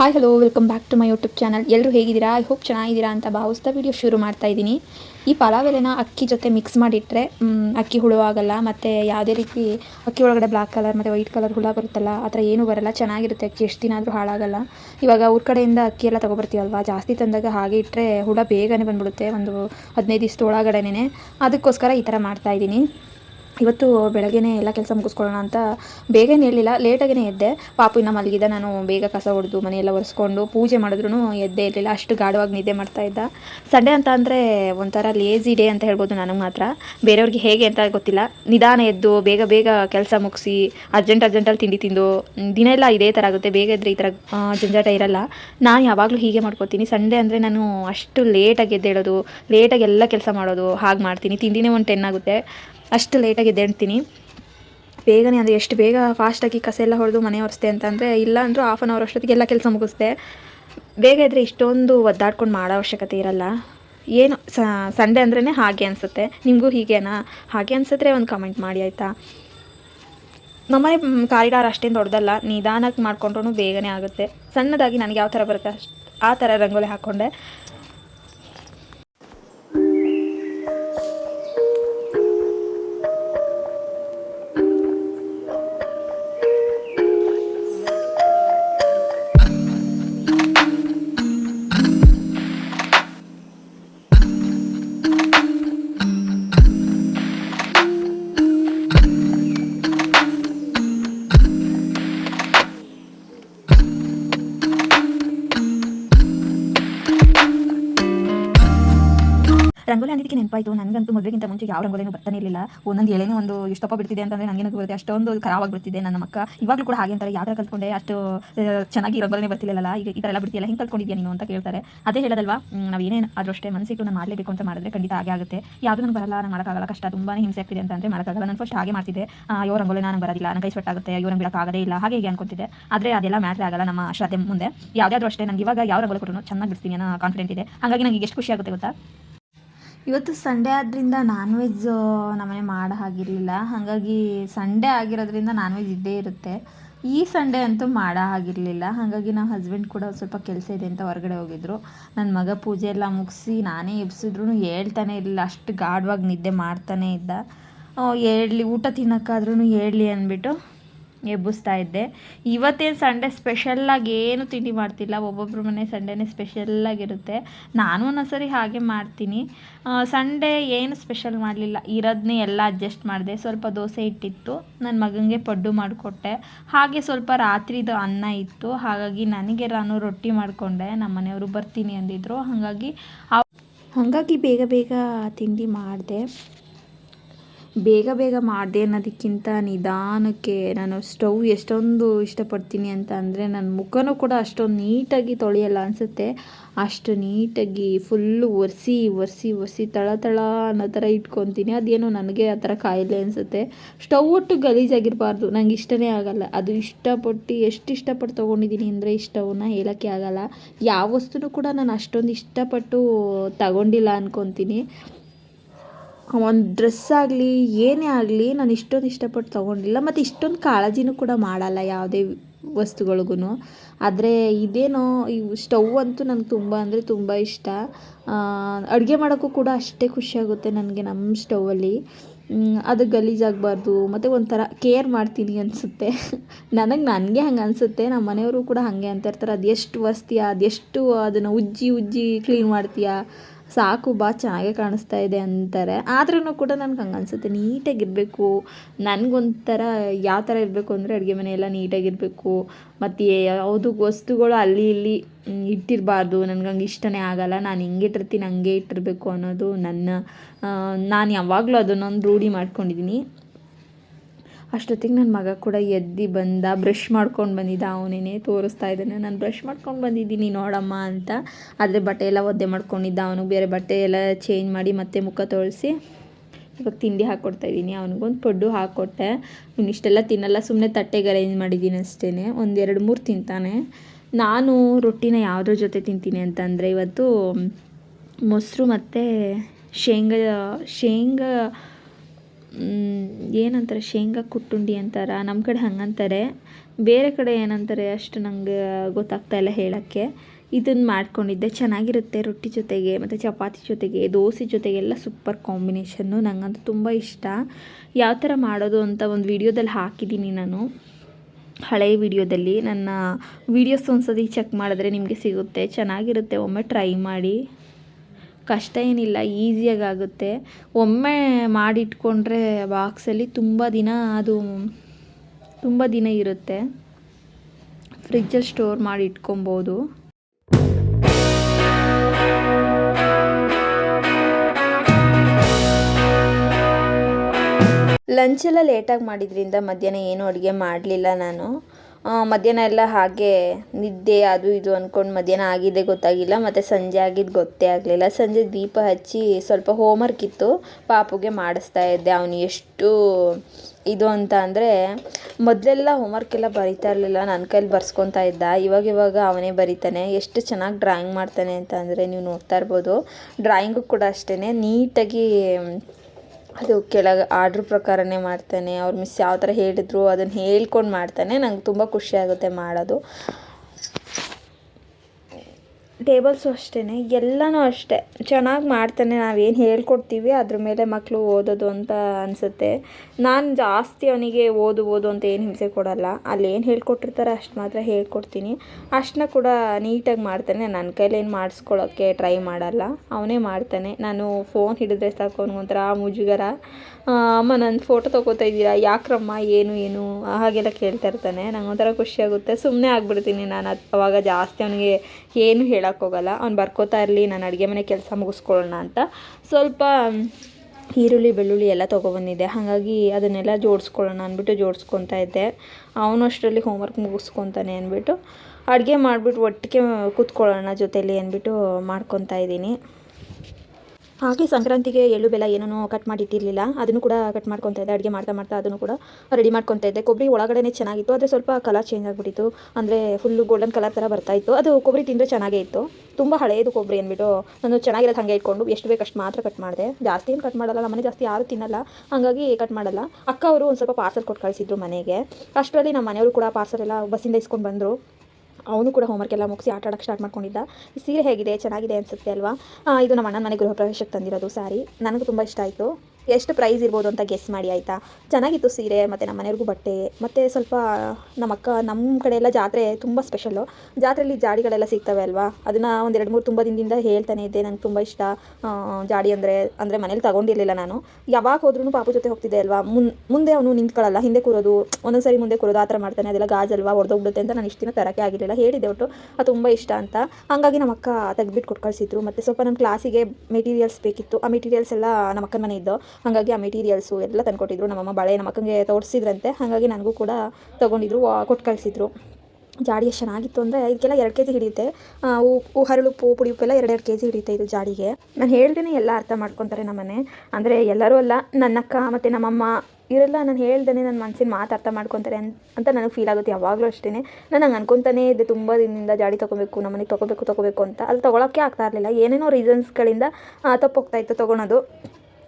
Hi hello welcome back to my YouTube channel ಎಲ್ಲರೂ ಹೇಗಿದ್ದೀರಾ? I hope ಚೆನ್ನಾಗಿದ್ದೀರಾ ಅಂತ ಭಾವಿಸ್ತಾ ವಿಡಿಯೋ ಶುರು ಮಾಡ್ತಾ ಇದ್ದೀನಿ. ಈ ಪಲಾವ್ ಎಲೆನ ಅಕ್ಕಿ ಜೊತೆ ಮಿಕ್ಸ್ ಮಾಡಿಟ್ಟರೆ ಅಕ್ಕಿ ಹುಳು ಆಗಲ್ಲ ಮತ್ತು ಯಾವುದೇ ರೀತಿ ಅಕ್ಕಿ ಒಳಗಡೆ ಬ್ಲ್ಯಾಕ್ ಕಲರ್ ಮತ್ತು ವೈಟ್ ಕಲರ್ ಹುಳ ಬರುತ್ತಲ್ಲ, ಆ ಥರ ಏನೂ ಬರಲ್ಲ, ಚೆನ್ನಾಗಿರುತ್ತೆ ಅಕ್ಕಿ, ಎಷ್ಟು ದಿನ ಆದರೂ ಹಾಳಾಗಲ್ಲ. ಇವಾಗ ಊರ ಕಡೆಯಿಂದ ಅಕ್ಕಿ ಎಲ್ಲ ತೊಗೊಬರ್ತೀವಲ್ವ? ಜಾಸ್ತಿ ತಂದಾಗ ಹಾಗೆ ಇಟ್ಟರೆ ಹುಳ ಬೇಗನೆ ಬಂದ್ಬಿಡುತ್ತೆ, ಒಂದು ಹದಿನೈದು ದಿವಸದ ಒಳಗಡೆನೇ ಅದಕ್ಕೋಸ್ಕರ ಈ ಥರ ಮಾಡ್ತಾ ಇದ್ದೀನಿ. ಇವತ್ತು ಬೆಳಗ್ಗೆನೇ ಎಲ್ಲ ಕೆಲಸ ಮುಗಿಸ್ಕೊಳ್ಳೋಣ ಅಂತ ಬೇಗನೆ ಹೇಳಲಿಲ್ಲ ಲೇಟಾಗೇ ಎದ್ದೆ. ಪಾಪು ಇನ್ನು ಮಲಗಿದ, ನಾನು ಬೇಗ ಕಸ ಹೊಡೆದು ಮನೆಯೆಲ್ಲ ಒರೆಸ್ಕೊಂಡು ಪೂಜೆ ಮಾಡಿದ್ರು ಎದ್ದೇ ಇರಲಿಲ್ಲ, ಅಷ್ಟು ಗಾಢವಾಗಿ ನಿದ್ದೆ ಮಾಡ್ತಾ ಇದ್ದ. ಸಂಡೇ ಅಂತ ಅಂದರೆ ಒಂಥರ ಲೇಜಿ ಡೇ ಅಂತ ಹೇಳ್ಬೋದು ನನಗೆ ಮಾತ್ರ. ಬೇರೆಯವ್ರಿಗೆ ಹೇಗೆ ಅಂತ ಗೊತ್ತಿಲ್ಲ. ನಿಧಾನ ಎದ್ದು ಬೇಗ ಬೇಗ ಕೆಲಸ ಮುಗಿಸಿ ಅರ್ಜೆಂಟ್ ಅರ್ಜೆಂಟಲ್ಲಿ ತಿಂಡಿ ತಿಂದು, ದಿನ ಎಲ್ಲ ಇದೇ ಥರ ಆಗುತ್ತೆ, ಬೇಗ ಇದ್ದರೆ ಈ ಥರ ಜಂಜಾಟ ಇರಲ್ಲ. ನಾನು ಯಾವಾಗಲೂ ಹೀಗೆ ಮಾಡ್ಕೋತೀನಿ. ಸಂಡೇ ಅಂದರೆ ನಾನು ಅಷ್ಟು ಲೇಟಾಗಿ ಎದ್ದೇಳೋದು ಲೇಟಾಗಿ ಎಲ್ಲ ಕೆಲಸ ಮಾಡೋದು, ಹಾಗೆ ಮಾಡ್ತೀನಿ. ತಿಂಡಿನೇ ಒಂದು ಟೆನ್ ಆಗುತ್ತೆ. ಅಷ್ಟು ಲೇಟಾಗಿ ಎದ್ದೇಳ್ತೀನಿ. ಬೇಗನೆ ಅಂದರೆ ಎಷ್ಟು ಬೇಗ ಫಾಸ್ಟಾಗಿ ಕಸ ಎಲ್ಲ ಹೊಡೆದು ಮನೆ ಒರೆಸ್ದೆ ಅಂತಂದರೆ ಇಲ್ಲ ಅಂದರೂ ಹಾಫ್ ಆನ್ ಅವರ್ ಅಷ್ಟೊತ್ತಿಗೆ ಎಲ್ಲ ಕೆಲಸ ಮುಗಿಸ್ದೆ. ಬೇಗ ಇದ್ದರೆ ಇಷ್ಟೊಂದು ಒದ್ದಾಡ್ಕೊಂಡು ಮಾಡೋ ಅವಶ್ಯಕತೆ ಇರಲ್ಲ. ಏನು ಸಂಡೇ ಅಂದ್ರೇ ಹಾಗೆ ಅನಿಸುತ್ತೆ. ನಿಮಗೂ ಹೀಗೇನಾ? ಹಾಗೆ ಅನಿಸಿದ್ರೆ ಒಂದು ಕಮೆಂಟ್ ಮಾಡಿ ಆಯಿತಾ? ನಮ್ಮನೆ ಕಾರಿಡಾರ್ ಅಷ್ಟೇನು ದೊಡ್ಡದಲ್ಲ. ನಿಧಾನಕ್ಕೆ ಮಾಡ್ಕೊಂಡ್ರೂ ಬೇಗನೆ ಆಗುತ್ತೆ. ಸಣ್ಣದಾಗಿ ನನಗೆ ಯಾವ ಥರ ಬರುತ್ತೆ ಆ ಥರ ರಂಗೋಲಿ ಹಾಕ್ಕೊಂಡೆ ರಂಗೋಲಿ ಅಂದಿದ್ದಕ್ಕೆ ನೆನಪಾಯ್ತು. ನನಗಂತೂ ಮದುವೆಗಿಂತ ಮುಂಚೆ ಯಾವ ರಂಗೋಲಿನೂ ಬರ್ತಾನೆ ಇರಲಿಲ್ಲ. ಒಂದೊಂದು ಎಳೆನೇ ಒಂದು ಇಷ್ಟಪ್ಪ ಬಿಡ್ತಿದೆ ಅಂತಂದರೆ ನನಗೇನು ಬರುತ್ತೆ? ಅಷ್ಟೊಂದು ಖರಾಬಾಗಿ ಬಿಡ್ತಿದೆ ನನ್ನ ಮಕ್ಕ. ಇವಾಗಲೂ ಕೂಡ ಹಾಗೆ ಅಂತಾರೆ. ಯಾವ ಕಲ್ತ್ಕೊಂಡೆ? ಅಷ್ಟು ಚೆನ್ನಾಗಿ ರಂಗೋಲಿನೇ ಬರ್ತಿಲ್ಲ ಈಗ ಈ ಥರ ಎಲ್ಲ ಬಿಡ್ತಿಲ್ಲ ಹಿಂಗೆ ಕಲ್ತ್ಕೊಂಡಿದ್ಯಾ ನೀನು ಅಂತ ಕೇಳ್ತಾರೆ. ಅದೇ ಹೇಳೋದಲ್ವಾ? ನಾವು ಏನೇ ಆದರೂ ಅಷ್ಟೇ ಮನಸ್ಸಿಟ್ಟು ನಾನು ಮಾಡಲೇಬೇಕು ಅಂತ ಮಾಡಿದ್ರೆ ಖಂಡಿತ ಹಾಗೆ ಆಗುತ್ತೆ. ಯಾವುದು ನನಗೆ ಬರಲ್ಲ ನಾನು ಮಾಡೋಕ್ಕಾಗಲ್ಲ. ಕಷ್ಟ ತುಂಬಾ ಹಿಂಸೆ ಆಗ್ತಿದೆ ಅಂತಂದರೆ ಮಾಡೋಕ್ಕಾಗಲ್ಲ. ನಾನು ಫಸ್ಟ್ ಹಾಗೆ ಮಾಡ್ತಿದ್ದೆ. ಯೋ ರಂಗೋಲಿ ನಾನು ಬರೋದಿಲ್ಲ. ನನಗೆ ಕೈ ಆಗುತ್ತೆ ಅಯ್ಯೋ, ನಂಗೆ ಬಿಡೋಕ್ಕಾಗದೇ ಇಲ್ಲ. ಹಾಗೆ ಹೀಗೆ ಅನ್ಕೊತಿದ್ದೆ. ಆದರೆ ಅದೆಲ್ಲ ಮ್ಯಾಟ್ರ್ ಆಗಲ್ಲ ನಮ್ಮ ಶ್ರದ್ಧೆ ಮುಂದೆ. ಯಾವುದಾದ್ರೂ ಅಷ್ಟೇ. ನನಗೆ ಇವಾಗ ಯಾವ ರಂಗೋಲಿ ಕೊಟ್ಟರು ಚೆನ್ನಾಗಿ ಬಿಡ್ತೀನಿ ಅನ್ನೋ ಕಾನ್ಫಿಡೆಂಟ್ ಇದೆ. ಹಾಗಾಗಿ ನನಗೆ ಎಷ್ಟು ಖುಷಿ ಆಗುತ್ತೆ ಗೊತ್ತಾ? ಇವತ್ತು ಸಂಡೇ ಆದ್ದರಿಂದ ನಾನ್ ವೆಜ್ ನಮ್ಮನೆ ಮಾಡೋ ಹಾಗಿರಲಿಲ್ಲ. ಹಾಗಾಗಿ ಸಂಡೇ ಆಗಿರೋದ್ರಿಂದ ನಾನ್ ವೆಜ್ ಇದ್ದೇ ಇರುತ್ತೆ. ಈ ಸಂಡೇ ಅಂತೂ ಮಾಡೋ ಹಾಗಿರಲಿಲ್ಲ. ಹಾಗಾಗಿ ನಮ್ಮ ಹಸ್ಬೆಂಡ್ ಕೂಡ ಸ್ವಲ್ಪ ಕೆಲಸ ಇದೆ ಅಂತ ಹೊರಗಡೆ ಹೋಗಿದ್ರು. ನನ್ನ ಮಗ ಪೂಜೆ ಎಲ್ಲ ಮುಗಿಸಿ ನಾನೇ ಎಬ್ಸಿದ್ರು ಹೇಳ್ತಾನೆ ಇರಲಿಲ್ಲ. ಅಷ್ಟು ಗಾಢವಾಗಿ ನಿದ್ದೆ ಮಾಡ್ತಾನೆ ಇದ್ದ. ಹೇಳಲಿ, ಊಟ ತಿನ್ನೋಕ್ಕಾದ್ರೂ ಹೇಳಲಿ ಅಂದ್ಬಿಟ್ಟು ಎಬ್ಬಿಸ್ತಾ ಇದ್ದೆ. ಇವತ್ತೇನು ಸಂಡೇ ಸ್ಪೆಷಲ್ಲಾಗಿ ಏನು ತಿಂಡಿ ಮಾಡ್ತಿಲ್ಲ ಒಬ್ಬೊಬ್ಬರ ಮನೆ ಸಂಡೇನೇ ಸ್ಪೆಷಲ್ಲಾಗಿರುತ್ತೆ ನಾನು ಒಂದೊಂದ್ಸರಿ ಹಾಗೆ ಮಾಡ್ತೀನಿ. ಸಂಡೇ ಏನು ಸ್ಪೆಷಲ್ ಮಾಡಲಿಲ್ಲ. ಇರೋದನ್ನೇ ಎಲ್ಲ ಅಡ್ಜಸ್ಟ್ ಮಾಡಿದೆ. ಸ್ವಲ್ಪ ದೋಸೆ ಇಟ್ಟಿತ್ತು. ನನ್ನ ಮಗನಿಗೆ ಪಡ್ಡು ಮಾಡಿಕೊಟ್ಟೆ. ಹಾಗೆ ಸ್ವಲ್ಪ ರಾತ್ರಿದು ಅನ್ನ ಇತ್ತು. ಹಾಗಾಗಿ ನನಗೆ ನಾನು ರೊಟ್ಟಿ ಮಾಡಿಕೊಂಡೆ. ನಮ್ಮ ಮನೆಯವರು ಬರ್ತೀನಿ ಅಂದಿದ್ರು. ಹಾಗಾಗಿ ಹಾಗಾಗಿ ಬೇಗ ಬೇಗ ತಿಂಡಿ ಮಾಡಿದೆ. ಬೇಗ ಬೇಗ ಮಾಡಿದೆ ಅನ್ನೋದಕ್ಕಿಂತ ನಿಧಾನಕ್ಕೆ ನಾನು ಸ್ಟವ್ ಎಷ್ಟೊಂದು ಇಷ್ಟಪಡ್ತೀನಿ ಅಂತ ಅಂದರೆ ನನ್ನ ಮುಖನೂ ಕೂಡ ಅಷ್ಟೊಂದು ನೀಟಾಗಿ ತೊಳೆಯಲ್ಲ ಅನಿಸುತ್ತೆ. ಅಷ್ಟು ನೀಟಾಗಿ ಫುಲ್ಲು ಒರೆಸಿ ಒರೆಸಿ ಒರೆಸಿ, ತಳ ತಳ ಅನ್ನೋ ಥರ ಇಟ್ಕೊತೀನಿ. ಅದೇನೋ ನನಗೆ ಆ ಥರ ಕಾಯಿಲೆ ಅನಿಸುತ್ತೆ. ಸ್ಟವ್ ಒಟ್ಟು ಗಲೀಜಾಗಿರಬಾರ್ದು. ನಂಗೆ ಇಷ್ಟನೇ ಆಗಲ್ಲ. ಅದು ಇಷ್ಟಪಟ್ಟು ಎಷ್ಟು ಇಷ್ಟಪಟ್ಟು ತೊಗೊಂಡಿದ್ದೀನಿ ಅಂದರೆ ಸ್ಟವ್ನ ಹೇಳೋಕ್ಕೆ ಆಗಲ್ಲ. ಯಾವ ವಸ್ತುನೂ ಕೂಡ ನಾನು ಅಷ್ಟೊಂದು ಇಷ್ಟಪಟ್ಟು ತಗೊಂಡಿಲ್ಲ ಅನ್ಕೊತೀನಿ. ಒಂದು ಡ್ರೆಸ್ ಆಗಲಿ, ಏನೇ ಆಗಲಿ ನಾನು ಇಷ್ಟೊಂದು ಇಷ್ಟಪಟ್ಟು ತೊಗೊಂಡಿಲ್ಲ. ಮತ್ತು ಇಷ್ಟೊಂದು ಕಾಳಜಿನೂ ಕೂಡ ಮಾಡಲ್ಲ ಯಾವುದೇ ವಸ್ತುಗಳಿಗೂ ಆದರೆ ಇದೇನೋ, ಈ ಸ್ಟವ್ ಅಂತೂ ನನಗೆ ತುಂಬ ಅಂದರೆ ತುಂಬ ಇಷ್ಟ. ಅಡುಗೆ ಮಾಡೋಕ್ಕೂ ಕೂಡ ಅಷ್ಟೇ ಖುಷಿಯಾಗುತ್ತೆ ನನಗೆ ನಮ್ಮ ಸ್ಟವಲ್ಲಿ. ಅದು ಗಲೀಜಾಗಬಾರ್ದು ಮತ್ತು ಒಂಥರ ಕೇರ್ ಮಾಡ್ತೀನಿ ಅನಿಸುತ್ತೆ. ನನಗೆ ನನಗೆ ಹಂಗೆ ಅನಿಸುತ್ತೆ ನಮ್ಮ ಮನೆಯವರು ಕೂಡ ಹಾಗೆ ಅಂತ ಇರ್ತಾರೆ. ಅದು ಎಷ್ಟು ವಸ್ತಿಯಾ ಅದೆಷ್ಟು ಅದನ್ನು ಉಜ್ಜಿ ಉಜ್ಜಿ ಕ್ಲೀನ್ ಮಾಡ್ತೀಯಾ? ಸಾಕು, ಬಾ, ಚೆನ್ನಾಗೇ ಕಾಣಿಸ್ತಾ ಇದೆ ಅಂತಾರೆ. ಆದ್ರೂ ಕೂಡ ನನಗೆ ಹಂಗೆ ಅನಿಸುತ್ತೆ, ನೀಟಾಗಿರಬೇಕು. ನನಗೊಂಥರ ಯಾವ ಥರ ಇರಬೇಕು ಅಂದರೆ ಅಡುಗೆ ಮನೆಯೆಲ್ಲ ನೀಟಾಗಿರಬೇಕು. ಮತ್ತು ಯಾವುದು ವಸ್ತುಗಳು ಅಲ್ಲಿ ಇಲ್ಲಿ ಇಟ್ಟಿರಬಾರ್ದು, ನನಗೆ ಹಂಗೆ ಇಷ್ಟನೇ ಆಗಲ್ಲ, ನಾನು ಹಿಂಗೆ ಇಟ್ಟಿರ್ತೀನಿ, ಹಂಗೆ ಇಟ್ಟಿರಬೇಕು ಅನ್ನೋದು ನನ್ನ ನಾನು ಯಾವಾಗಲೂ ಅದನ್ನೊಂದು ರೂಢಿ ಮಾಡ್ಕೊಂಡಿದ್ದೀನಿ ಅಷ್ಟೊತ್ತಿಗೆ ನನ್ನ ಮಗ ಕೂಡ ಎದ್ದು ಬಂದ ಬ್ರಷ್ ಮಾಡ್ಕೊಂಡು ಬಂದಿದ್ದ. ಅವನೇನೇ ತೋರಿಸ್ತಾ ಇದ್ದಾನೆ. ನಾನು ಬ್ರಷ್ ಮಾಡ್ಕೊಂಡು ಬಂದಿದ್ದೀನಿ ನೋಡಮ್ಮ ಅಂತ. ಆದರೆ ಬಟ್ಟೆ ಎಲ್ಲ ಒದ್ದೆ ಮಾಡ್ಕೊಂಡಿದ್ದ ಅವನು. ಬೇರೆ ಬಟ್ಟೆ ಎಲ್ಲ ಚೇಂಜ್ ಮಾಡಿ ಮತ್ತೆ ಮುಖ ತೊಳಿಸಿ ಇವಾಗ ತಿಂಡಿ ಹಾಕ್ಕೊಡ್ತಾ ಇದ್ದೀನಿ. ಅವನಿಗೊಂದು ಪಡ್ಡು ಹಾಕ್ಕೊಟ್ಟೆ ಇವ್ನು ಇಷ್ಟೆಲ್ಲ ತಿನ್ನಲ್ಲ. ಸುಮ್ಮನೆ ತಟ್ಟೆಗೆ ಅರೇಂಜ್ ಮಾಡಿದ್ದೀನಿ ಅಷ್ಟೇ ಒಂದೆರಡು ಮೂರು ತಿಂತಾನೆ. ನಾನು ರೊಟ್ಟಿನ ಯಾವುದ್ರ ಜೊತೆ ತಿಂತೀನಿ ಅಂತಂದರೆ ಇವತ್ತು ಮೊಸರು ಮತ್ತು ಶೇಂಗಾ ಶೇಂಗಾ ಏನಂತಾರೆ? ಶೇಂಗಾ ಕುಟ್ಟುಂಡಿ ಅಂತಾರೆ? ನಮ್ಮ ಕಡೆ ಹಂಗಂತಾರೆ. ಬೇರೆ ಕಡೆ ಏನಂತಾರೆ ಅಷ್ಟು ನಂಗೆ ಗೊತ್ತಾಗ್ತಾ ಇಲ್ಲ ಹೇಳೋಕ್ಕೆ. ಇದನ್ನು ಮಾಡ್ಕೊಂಡಿದ್ದೆ. ಚೆನ್ನಾಗಿರುತ್ತೆ ರೊಟ್ಟಿ ಜೊತೆಗೆ, ಮತ್ತು ಚಪಾತಿ ಜೊತೆಗೆ, ದೋಸೆ ಜೊತೆಗೆಲ್ಲ ಸೂಪರ್ ಕಾಂಬಿನೇಷನ್ನು ನನಗಂತೂ ತುಂಬ ಇಷ್ಟ. ಯಾವ ಥರ ಮಾಡೋದು ಅಂತ ಒಂದು ವಿಡಿಯೋದಲ್ಲಿ ಹಾಕಿದ್ದೀನಿ ನಾನು. ಹಳೆಯ ವಿಡಿಯೋದಲ್ಲಿ ನನ್ನ ವೀಡಿಯೋಸ್ ಒಂದ್ಸತಿ ಚೆಕ್ ಮಾಡಿದ್ರೆ ನಿಮಗೆ ಸಿಗುತ್ತೆ. ಚೆನ್ನಾಗಿರುತ್ತೆ. ಒಮ್ಮೆ ಟ್ರೈ ಮಾಡಿ. ಕಷ್ಟ ಏನಿಲ್ಲ ಈಸಿಯಾಗಿ ಆಗುತ್ತೆ ಒಮ್ಮೆ ಮಾಡಿಟ್ಕೊಂಡ್ರೆ ಬಾಕ್ಸಲ್ಲಿ ತುಂಬ ದಿನ ಅದು ತುಂಬ ದಿನ ಇರುತ್ತೆ. ಫ್ರಿಜ್ಜಲ್ಲಿ ಸ್ಟೋರ್ ಮಾಡಿ ಇಟ್ಕೊಬೋದು ಲಂಚೆಲ್ಲ ಲೇಟಾಗಿ ಮಾಡಿದ್ರಿಂದ ಮಧ್ಯಾಹ್ನ ಏನು ಅಡುಗೆ ಮಾಡಲಿಲ್ಲ ನಾನು. ಮಧ್ಯಾಹ್ನ ಎಲ್ಲ ಹಾಗೆ ನಿದ್ದೆ ಅದು ಇದು ಅಂದ್ಕೊಂಡು ಮಧ್ಯಾಹ್ನ ಆಗಿದ್ದೇ ಗೊತ್ತಾಗಿಲ್ಲ, ಮತ್ತು ಸಂಜೆ ಆಗಿದ್ದು ಗೊತ್ತೇ ಆಗಲಿಲ್ಲ. ಸಂಜೆ ದೀಪ ಹಚ್ಚಿ ಸ್ವಲ್ಪ ಹೋಮ್ವರ್ಕ್ ಇತ್ತು, ಪಾಪುಗೆ ಮಾಡಿಸ್ತಾ ಇದ್ದೆ. ಅವನು ಎಷ್ಟು ಇದು ಅಂತ ಅಂದರೆ ಮೊದಲೆಲ್ಲ ಹೋಮ್ವರ್ಕ್ ಎಲ್ಲ ಬರಿತಾ ಇರಲಿಲ್ಲ ನನ್ನ ಕೈಲಿ ಬರ್ಸ್ಕೊತಾ ಇದ್ದ. ಇವಾಗ ಇವಾಗ ಅವನೇ ಬರಿತಾನೆ. ಎಷ್ಟು ಚೆನ್ನಾಗಿ ಡ್ರಾಯಿಂಗ್ ಮಾಡ್ತಾನೆ ಅಂತ ಅಂದರೆ ನೀವು ನೋಡ್ತಾ ಇರ್ಬೋದು. ಡ್ರಾಯಿಂಗು ಕೂಡ ಅಷ್ಟೇ ನೀಟಾಗಿ ಅದು ಕೆಳಗೆ ಆರ್ಡ್ರ್ ಪ್ರಕಾರನೇ ಮಾಡ್ತಾನೆ. ಅವ್ರು ಮಿಸ್ ಯಾವ ಥರ ಹೇಳಿದ್ರು ಅದನ್ನು ಹೇಳ್ಕೊಂಡು ಮಾಡ್ತಾನೆ. ನಂಗೆ ತುಂಬ ಖುಷಿ ಆಗುತ್ತೆ ಮಾಡೋದು. ಟೇಬಲ್ಸು ಅಷ್ಟೇ ಎಲ್ಲನೂ ಅಷ್ಟೇ. ಚೆನ್ನಾಗಿ ಮಾಡ್ತಾನೆ, ನಾವೇನು ಹೇಳ್ಕೊಡ್ತೀವಿ, ಅದ್ರ ಮೇಲೆ ಮಕ್ಕಳು ಓದೋದು ಅಂತ ಅನಿಸುತ್ತೆ. ನಾನು ಜಾಸ್ತಿ ಅವನಿಗೆ ಓದು ಓದು ಅಂತ ಏನು ಹಿಂಸೆ ಕೊಡಲ್ಲ. ಅಲ್ಲಿ ಏನು ಹೇಳ್ಕೊಟ್ಟಿರ್ತಾರೆ, ಅಷ್ಟು ಮಾತ್ರ ಹೇಳ್ಕೊಡ್ತೀನಿ. ಅಷ್ಟನ್ನ ಕೂಡ ನೀಟಾಗಿ ಮಾಡ್ತಾನೆ. ನನ್ನ ಕೈಲೇನು ಮಾಡಿಸ್ಕೊಳ್ಳೋಕ್ಕೆ ಟ್ರೈ ಮಾಡಲ್ಲ. ಅವನೇ ಮಾಡ್ತಾನೆ. ನಾನು ಫೋನ್ ಹಿಡಿದ್ರೆ ಸಾಕು, ಅವನಿಗೊಂಥರ ಮುಜುಗರ. ಅಮ್ಮ ನನ್ನ ಫೋಟೋ ತೊಗೋತಾ ಇದ್ದೀರಾ ಯಾಕ್ರಮ್ಮ? ಏನು ಏನು? ಹಾಗೆಲ್ಲ ಕೇಳ್ತಾ ಇರ್ತಾನೆ. ನಂಗೆ ಒಂಥರ ಖುಷಿಯಾಗುತ್ತೆ ಸುಮ್ಮನೆ ಆಗ್ಬಿಡ್ತೀನಿ ನಾನು. ಅವಾಗ ಜಾಸ್ತಿ ಅವನಿಗೆ ಏನು ಹೇಳೋಕ್ಕೋಗಲ್ಲ ಅವ್ನು ಬರ್ಕೋತಾ ಇರಲಿ. ನಾನು ಅಡುಗೆ ಮನೆ ಕೆಲಸ ಮುಗಿಸ್ಕೊಳ್ಳೋಣ ಅಂತ. ಸ್ವಲ್ಪ ಈರುಳ್ಳಿ, ಬೆಳ್ಳುಳ್ಳಿ ಎಲ್ಲ ತೊಗೊಬಂದಿದ್ದೆ. ಹಾಗಾಗಿ ಅದನ್ನೆಲ್ಲ ಜೋಡಿಸ್ಕೊಳ್ಳೋಣ ಅಂದ್ಬಿಟ್ಟು ಜೋಡಿಸ್ಕೊತಾ ಇದ್ದೆ. ಅವನು ಅಷ್ಟರಲ್ಲಿ ಹೋಮ್ವರ್ಕ್ ಮುಗಿಸ್ಕೊತಾನೆ ಅಂದ್ಬಿಟ್ಟು ಅಡುಗೆ ಮಾಡಿಬಿಟ್ಟು ಒಟ್ಟಿಗೆ ಕೂತ್ಕೊಳ್ಳೋಣ ಜೊತೇಲಿ ಅಂದ್ಬಿಟ್ಟು ಮಾಡ್ಕೊತಾ ಇದ್ದೀನಿ. ಹಾಗೆ ಸಂಕ್ರಾಂತಿಗೆ ಎಳ್ಳು ಬೆಲ್ಲ ಏನೂ ಕಟ್ ಮಾಡಿಟ್ಟಿರಲಿಲ್ಲ, ಅದನ್ನು ಕೂಡ ಕಟ್ ಮಾಡ್ಕೊತಾ ಇದ್ದೆ, ಅಡುಗೆ ಮಾಡ್ತಾ ಮಾಡ್ತಾ ಅದನ್ನು ಕೂಡ ರೆಡಿ ಮಾಡ್ಕೊತ ಇದ್ದೆ. ಕೊಬ್ಬರಿ ಒಳಗಡೆನೇ ಚೆನ್ನಾಗಿತ್ತು, ಆದರೆ ಸ್ವಲ್ಪ ಕಲರ್ ಚೇಂಜ್ ಆಗಿಬಿಟ್ಟಿತ್ತು. ಅಂದರೆ ಫುಲ್ಲು ಗೋಲ್ಡನ್ ಕಲರ್ ಥರ ಬರ್ತಾ ಇತ್ತು. ಅದು ಕೊಬ್ಬರಿ ತಿಂದರೆ ಚೆನ್ನಾಗೇ ಇತ್ತು. ತುಂಬ ಹಳೆಯದು ಕೊಬ್ಬರಿ ಅಂದ್ಬಿಟ್ಟು, ನಾನು ಚೆನ್ನಾಗಿರೋದು ಹಾಗೆ ಇಟ್ಕೊಂಡು ಎಷ್ಟು ಬೇಕಷ್ಟು ಮಾತ್ರ ಕಟ್ ಮಾಡಿದೆ. ಜಾಸ್ತಿ ಏನು ಕಟ್ ಮಾಡಲ್ಲ, ನಮ್ಮನೆ ಜಾಸ್ತಿ ಯಾರು ತಿನ್ನಲ್ಲ. ಹಾಗಾಗಿ ಕಟ್ ಮಾಡಲ್ಲ. ಅಕ್ಕ ಅವರು ಒಂದು ಸ್ವಲ್ಪ ಪಾರ್ಸಲ್ ಕೊಟ್ಟು ಕಳಿಸಿದ್ರು ಮನೆಗೆ. ಅಷ್ಟರಲ್ಲಿ ನಮ್ಮ ಮನೆಯವರು ಕೂಡ ಪಾರ್ಸಲ್ ಎಲ್ಲ ಬಸ್ಸಿಂದ ಇಸ್ಕೊಂಡು ಬಂದರು. ಅವನು ಕೂಡ ಹೋಮ್ವರ್ಕ್ ಎಲ್ಲ ಮುಗಿಸಿ ಆಟ ಸ್ಟಾರ್ಟ್ ಮಾಡ್ಕೊಂಡಿದ್ದ. ಈ ಸೀರೆ ಹೇಗಿದೆ? ಚೆನ್ನಾಗಿದೆ ಅನಿಸುತ್ತೆ ಅಲ್ವಾ? ಇದು ನಮ್ಮ ಅಣ್ಣನ ಮನೆ ಗೃಹ ಪ್ರವೇಶಕ್ಕೆ ತಂದಿರೋದು ಸ್ಯಾರಿ ನನಗೂ ತುಂಬ ಇಷ್ಟ ಆಯಿತು. ಎಷ್ಟು ಪ್ರೈಸ್ ಇರ್ಬೋದು ಅಂತ ಗೆಸ್ ಮಾಡಿ, ಆಯಿತಾ? ಚೆನ್ನಾಗಿತ್ತು ಸೀರೆ, ಮತ್ತು ನಮ್ಮ ಮನೆಯವ್ರಿಗೂ ಬಟ್ಟೆ, ಮತ್ತು ಸ್ವಲ್ಪ ನಮ್ಮ ಅಕ್ಕ ನಮ್ಮ ಕಡೆ ಎಲ್ಲ ಜಾತ್ರೆ ತುಂಬ ಸ್ಪೆಷಲ್ಲು ಜಾತ್ರೆಯಲ್ಲಿ ಜಾಡಿಗಳೆಲ್ಲ ಸಿಗ್ತವೆ ಅಲ್ವಾ? ಅದನ್ನು ಒಂದು ಎರಡು ಮೂರು ತುಂಬ ದಿನದಿಂದ ಹೇಳ್ತಾನೆ ಇದ್ದೆ, ನಂಗೆ ತುಂಬ ಇಷ್ಟ. ಜಾಡಿ ಅಂದರೆ ಅಂದರೆ ಮನೇಲಿ ತಗೊಂಡಿರಲಿಲ್ಲ ನಾನು. ಯಾವಾಗ ಹೋದ್ರೂ ಪಾಪು ಜೊತೆ ಹೋಗ್ತಿದ್ದೆ ಅಲ್ವಾ? ಮುನ್, ಮುಂದೆ ಅವನು ನಿಂತ್ಕೊಳ್ಳಲ್ಲ ಹಿಂದೆ ಕೂರೋದು ಒಂದೊಂದು ಸರಿ ಮುಂದೆ ಕೂರೋದು, ಆ ಥರ ಮಾಡ್ತಾನೆ. ಅದೆಲ್ಲ ಗಾಜಲ್ವಾ ಹೊಡೆದೋಗ್ಬಿಡುತ್ತೆ ಅಂತ ನಾನು ಇಷ್ಟು ದಿನ ತರೋಕ್ಕೆ ಆಗಿರಲಿಲ್ಲ. ಹೇಳಿದೆ ಒಟ್ಟು, ಅದು ತುಂಬ ಇಷ್ಟ ಅಂತ. ಹಾಗಾಗಿ ನಮ್ಮ ಅಕ್ಕ ತೆಗೆದ್ಬಿಟ್ಟು ಕೊಟ್ಟು ಕಳಿಸಿದ್ರು ಮತ್ತು ಸ್ವಲ್ಪ ನಮ್ಮ ಕ್ಲಾಸಿಗೆ ಮೆಟೀರಿಯಲ್ಸ್ ಬೇಕಿತ್ತು. ಆ ಮೆಟೀರಿಯಲ್ಸ್ ಎಲ್ಲ ನಮ್ಮ ಅಕ್ಕನ ಮನೆ ಇದ್ದು ಹಾಗಾಗಿ ಆ ಮೆಟೀರಿಯಲ್ಸು ಎಲ್ಲ ತಂದುಕೊಟ್ಟಿದ್ರು. ನಮ್ಮಮ್ಮ ಬಳೆ ನಮ್ಮ ಅಕ್ಕಂಗೆ ತೋರಿಸಿದ್ರಂತೆ. ಹಾಗಾಗಿ ನನಗೂ ಕೂಡ ತೊಗೊಂಡಿದ್ರು ಕೊಟ್ಟು ಕಳಿಸಿದ್ರು. ಜಾಡಿ ಎಷ್ಟು ಚೆನ್ನಾಗಿತ್ತು ಅಂದರೆ ಇದಕ್ಕೆಲ್ಲ ಎರಡು ಕೆ ಜಿ ಹಿಡಿಯುತ್ತೆ ಉಪ್ಪು ಹರಳುಪ್ಪು ಪುಡಿ ಎಲ್ಲ ಎರಡೆರಡು ಕೆ ಜಿ ಹಿಡಿಯುತ್ತೆ ಇದು ಜಾಡಿಗೆ. ನಾನು ಹೇಳ್ದೇ ಎಲ್ಲ ಅರ್ಥ ಮಾಡ್ಕೊತಾರೆ ನಮ್ಮನೆ. ಅಂದರೆ ಎಲ್ಲರೂ ಅಲ್ಲ, ನನ್ನ ಅಕ್ಕ ಮತ್ತು ನಮ್ಮಮ್ಮ ಇವರೆಲ್ಲ ನಾನು ಹೇಳ್ದೇ ನನ್ನ ಮನಸ್ಸಿನ ಮಾತು ಅರ್ಥ ಮಾಡ್ಕೊತಾರೆ ಅಂತ ನನಗೆ ಫೀಲ್ ಆಗುತ್ತೆ ಯಾವಾಗಲೂ ಅಷ್ಟೇ ನಾನು ಹಂಗೆ ಅನ್ಕೊತಾನೇ ಇದ್ದೆ, ತುಂಬ ದಿನದಿಂದ ಜಾಡಿ ತೊಗೋಬೇಕು ನಮ್ಮನೆಗೆ ತೊಗೋಬೇಕು ತೊಗೋಬೇಕು ಅಂತ. ಅಲ್ಲಿ ತೊಗೊಳೋಕ್ಕೆ ಆಗ್ತಾ ಇರಲಿಲ್ಲ. ಏನೇನೋ ರೀಸನ್ಸ್ಗಳಿಂದ ತಪ್ಪೋಗ್ತಾ ಇತ್ತು ತೊಗೊಳೋದು.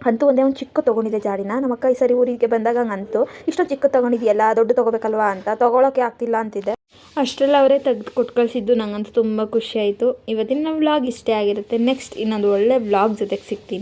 ಅಂತೂ ಒಂದೇ ಒಂದು ಚಿಕ್ಕ ತೊಗೊಂಡಿದ್ದೆ ಜಾಡಿನ ನಮ್ಮ ಅಕ್ಕ ಈ ಸರಿ ಊರಿಗೆ ಬಂದಾಗ ಹಂಗಂತು, ಇಷ್ಟೊಂದು ಚಿಕ್ಕ ತೊಗೊಂಡಿದ್ಯಲ್ಲ ದೊಡ್ಡ ತೊಗೋಬೇಕಲ್ವಾ ಅಂತ ತೊಗೊಳಕ್ಕೆ ಆಗ್ತಿಲ್ಲ ಅಂತಿದ್ದೆ. ಅಷ್ಟರಲ್ಲಿ ಅವರೇ ತೆಗೆದು ಕೊಟ್ಟು ಕಳಿಸಿದ್ದು ನಂಗಂತೂ ತುಂಬ ಖುಷಿ ಆಯಿತು. ಇವತ್ತಿನ ವ್ಲಾಗ್ ಇಷ್ಟೇ ಆಗಿರುತ್ತೆ. ನೆಕ್ಸ್ಟ್ ಇನ್ನೊಂದು ಒಳ್ಳೆ ವ್ಲಾಗ್ ಜೊತೆಗೆ ಸಿಗ್ತೀನಿ.